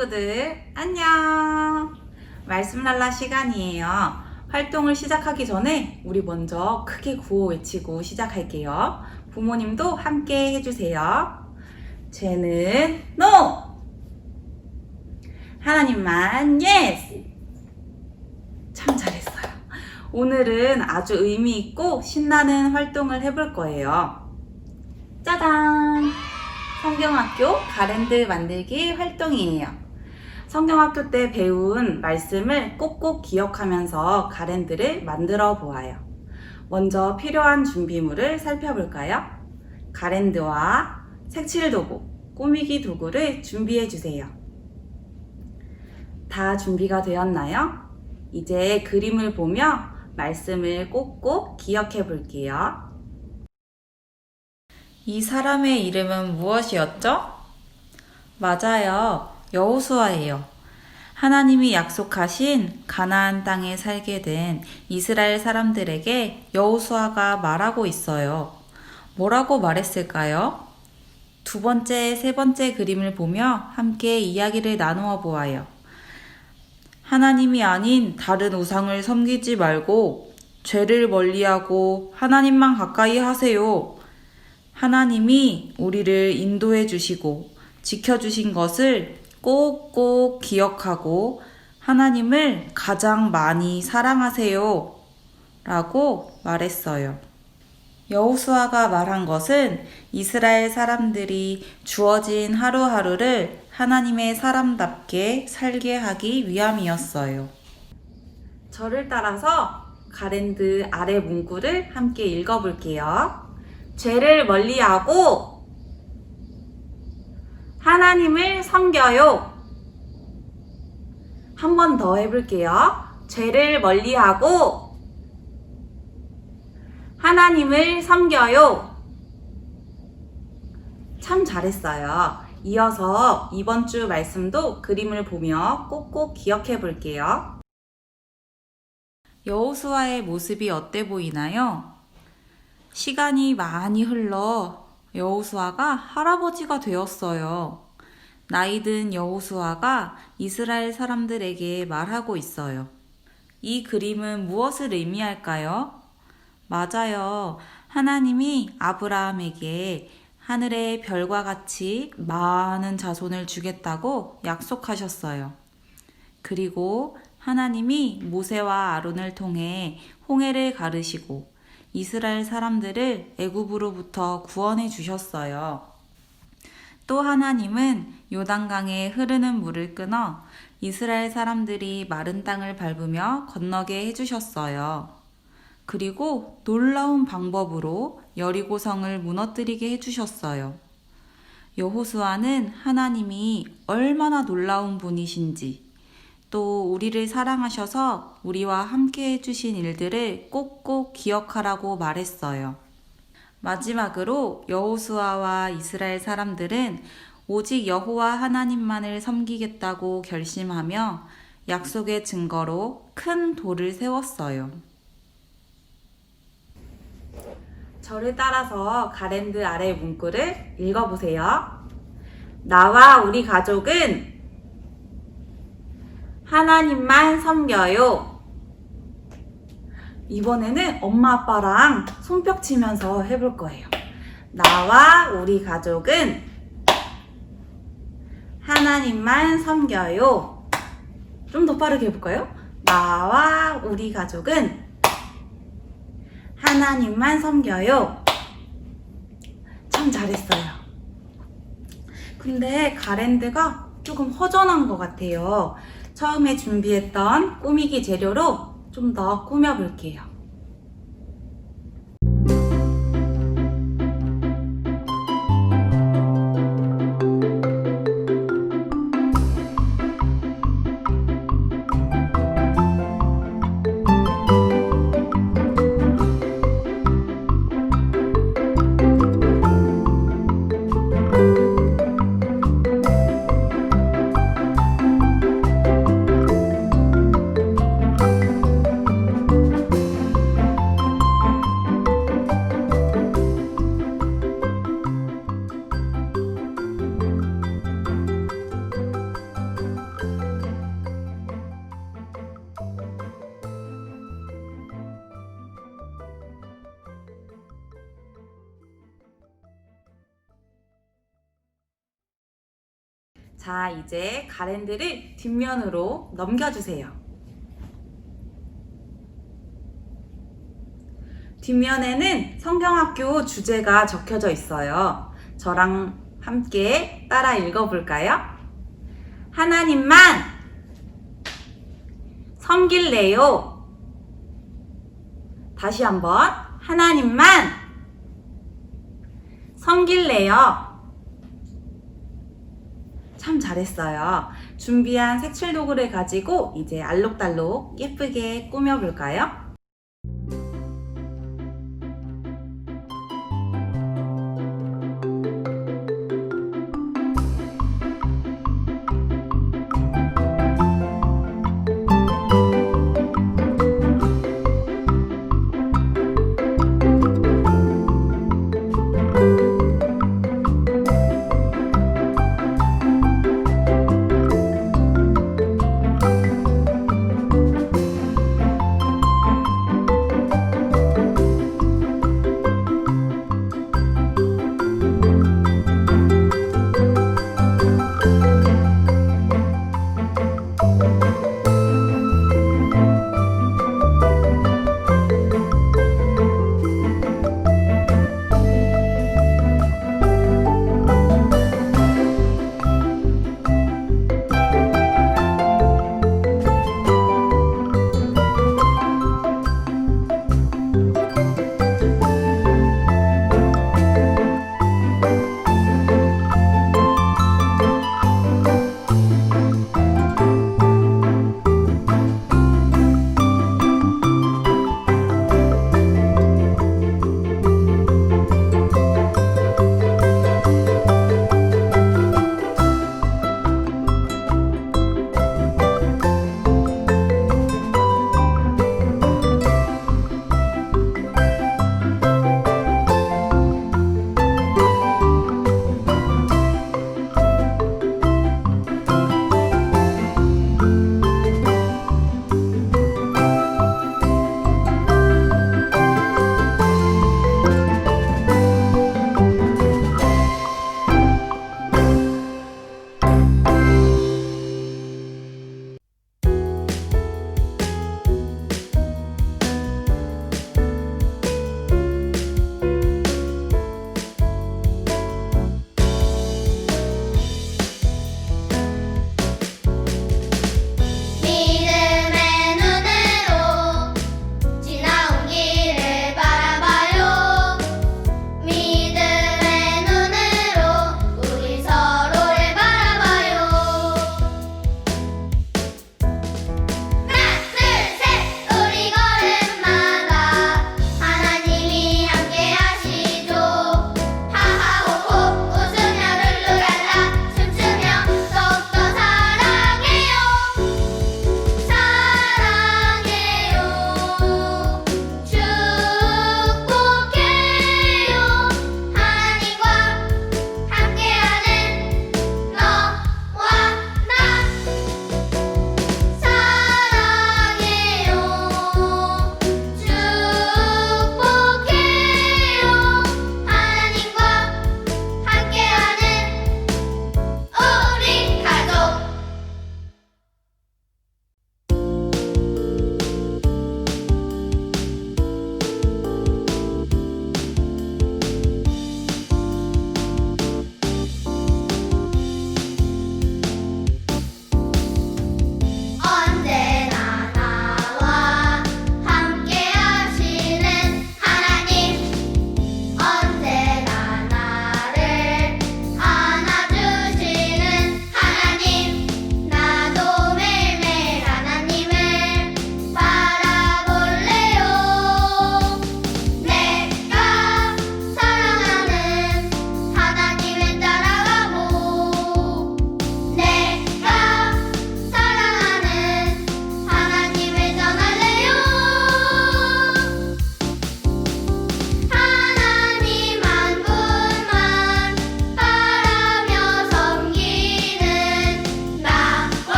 친구들, 안녕! 말씀랄라 시간이에요. 활동을 시작하기 전에 우리 먼저 크게 구호 외치고 시작할게요. 부모님도 함께 해주세요. 죄는 NO! 하나님만 yes! 참 잘했어요. 오늘은 아주 의미 있고 신나는 활동을 해볼 거예요. 짜잔! 성경학교 가랜드 만들기 활동이에요. 성경학교 때 배운 말씀을 꼭꼭 기억하면서 가랜드를 만들어 보아요. 먼저 필요한 준비물을 살펴볼까요? 가랜드와 색칠 도구, 꾸미기 도구를 준비해 주세요. 다 준비가 되었나요? 이제 그림을 보며 말씀을 꼭꼭 기억해 볼게요. 이 사람의 이름은 무엇이었죠? 맞아요. 여호수아예요. 하나님이 약속하신 가나안 땅에 살게 된 이스라엘 사람들에게 여호수아가 말하고 있어요. 뭐라고 말했을까요? 두 번째, 세 번째 그림을 보며 함께 이야기를 나누어 보아요. 하나님이 아닌 다른 우상을 섬기지 말고 죄를 멀리하고 하나님만 가까이 하세요. 하나님이 우리를 인도해 주시고 지켜 주신 것을 꼭꼭 기억하고 하나님을 가장 많이 사랑하세요. 라고 말했어요. 여호수아가 말한 것은 이스라엘 사람들이 주어진 하루하루를 하나님의 사람답게 살게 하기 위함이었어요. 저를 따라서 가랜드 아래 문구를 함께 읽어볼게요. 죄를 멀리하고 하나님을 섬겨요. 한 번 더 해볼게요. 죄를 멀리하고 하나님을 섬겨요. 참 잘했어요. 이어서 이번 주 말씀도 그림을 보며 꼭꼭 기억해 볼게요. 여호수아의 모습이 어때 보이나요? 시간이 많이 흘러 여호수아가 할아버지가 되었어요. 나이든 여호수아가 이스라엘 사람들에게 말하고 있어요. 이 그림은 무엇을 의미할까요? 맞아요. 하나님이 아브라함에게 하늘의 별과 같이 많은 자손을 주겠다고 약속하셨어요. 그리고 하나님이 모세와 아론을 통해 홍해를 가르시고 이스라엘 사람들을 애굽으로부터 구원해 주셨어요. 또 하나님은 요단강에 흐르는 물을 끊어 이스라엘 사람들이 마른 땅을 밟으며 건너게 해 주셨어요. 그리고 놀라운 방법으로 여리고성을 무너뜨리게 해 주셨어요. 여호수아는 하나님이 얼마나 놀라운 분이신지 또 우리를 사랑하셔서 우리와 함께 해주신 일들을 꼭꼭 기억하라고 말했어요. 마지막으로 여호수아와 이스라엘 사람들은 오직 여호와 하나님만을 섬기겠다고 결심하며 약속의 증거로 큰 돌을 세웠어요. 저를 따라서 가랜드 아래 문구를 읽어보세요. 나와 우리 가족은 하나님만 섬겨요. 이번에는 엄마 아빠랑 손뼉 치면서 해볼 거예요. 나와 우리 가족은 하나님만 섬겨요. 좀 더 빠르게 해볼까요? 나와 우리 가족은 하나님만 섬겨요. 참 잘했어요. 근데 가랜드가 조금 허전한 것 같아요. 처음에 준비했던 꾸미기 재료로 좀 더 꾸며볼게요. 자, 이제 가랜드를 뒷면으로 넘겨주세요. 뒷면에는 성경학교 주제가 적혀져 있어요. 저랑 함께 따라 읽어볼까요? 하나님만 섬길래요. 다시 한번 하나님만 섬길래요. 참 잘했어요. 준비한 색칠 도구를 가지고 이제 알록달록 예쁘게 꾸며볼까요?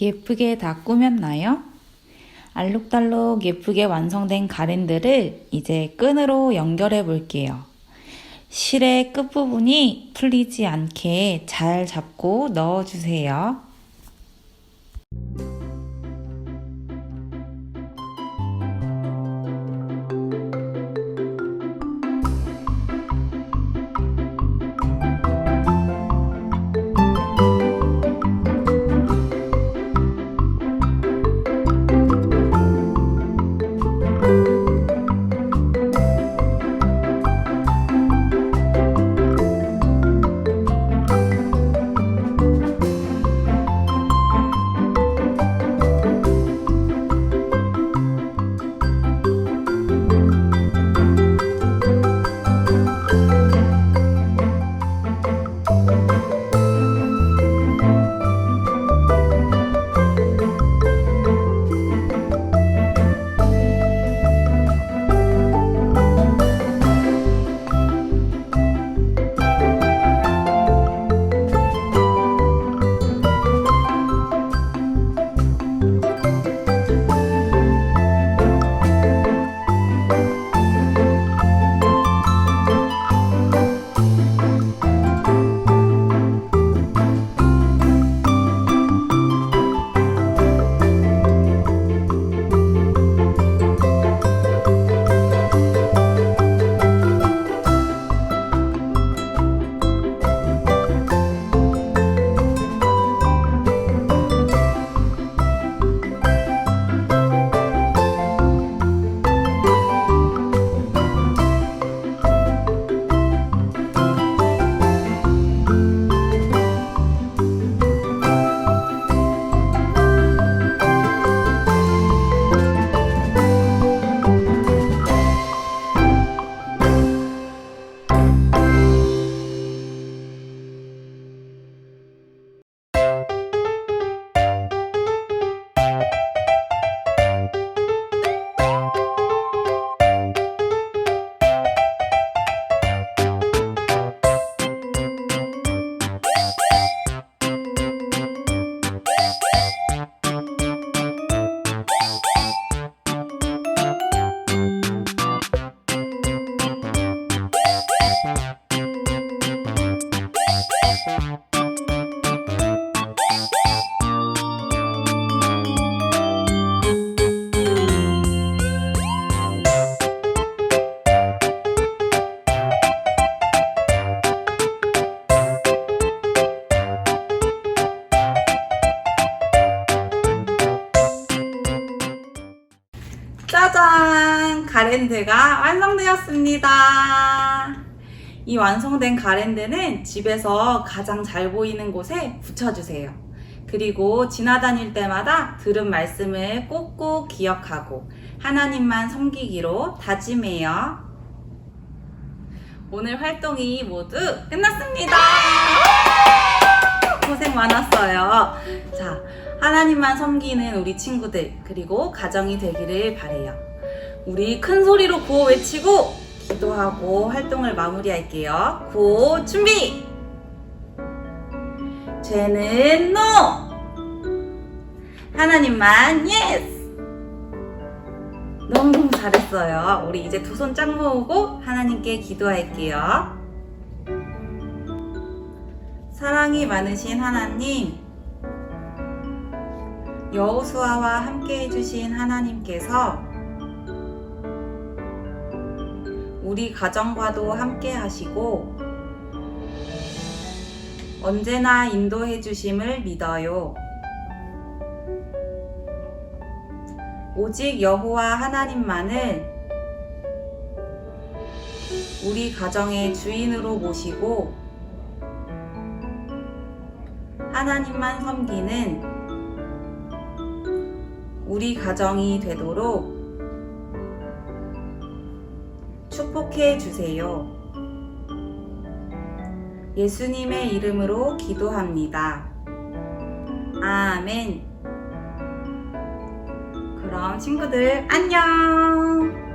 예쁘게 다 꾸몄나요? 알록달록 예쁘게 완성된 가랜드를 이제 끈으로 연결해 볼게요. 실의 끝부분이 풀리지 않게 잘 잡고 넣어주세요. 이 완성된 가랜드는 집에서 가장 잘 보이는 곳에 붙여주세요. 그리고 지나다닐 때마다 들은 말씀을 꼭꼭 기억하고 하나님만 섬기기로 다짐해요. 오늘 활동이 모두 끝났습니다. 고생 많았어요. 자, 하나님만 섬기는 우리 친구들, 그리고 가정이 되기를 바래요. 우리 큰 소리로 구호 외치고 기도하고 활동을 마무리할게요. 구호 준비! 죄는 노! 하나님만 예스! 너무 잘했어요. 우리 이제 두 손 짝 모으고 하나님께 기도할게요. 사랑이 많으신 하나님, 여호수아와 함께 해주신 하나님께서 우리 가정과도 함께 하시고 언제나 인도해 주심을 믿어요. 오직 여호와 하나님만을 우리 가정의 주인으로 모시고 하나님만 섬기는 우리 가정이 되도록 축복해 주세요. 예수님의 이름으로 기도합니다. 아멘. 그럼 친구들 안녕!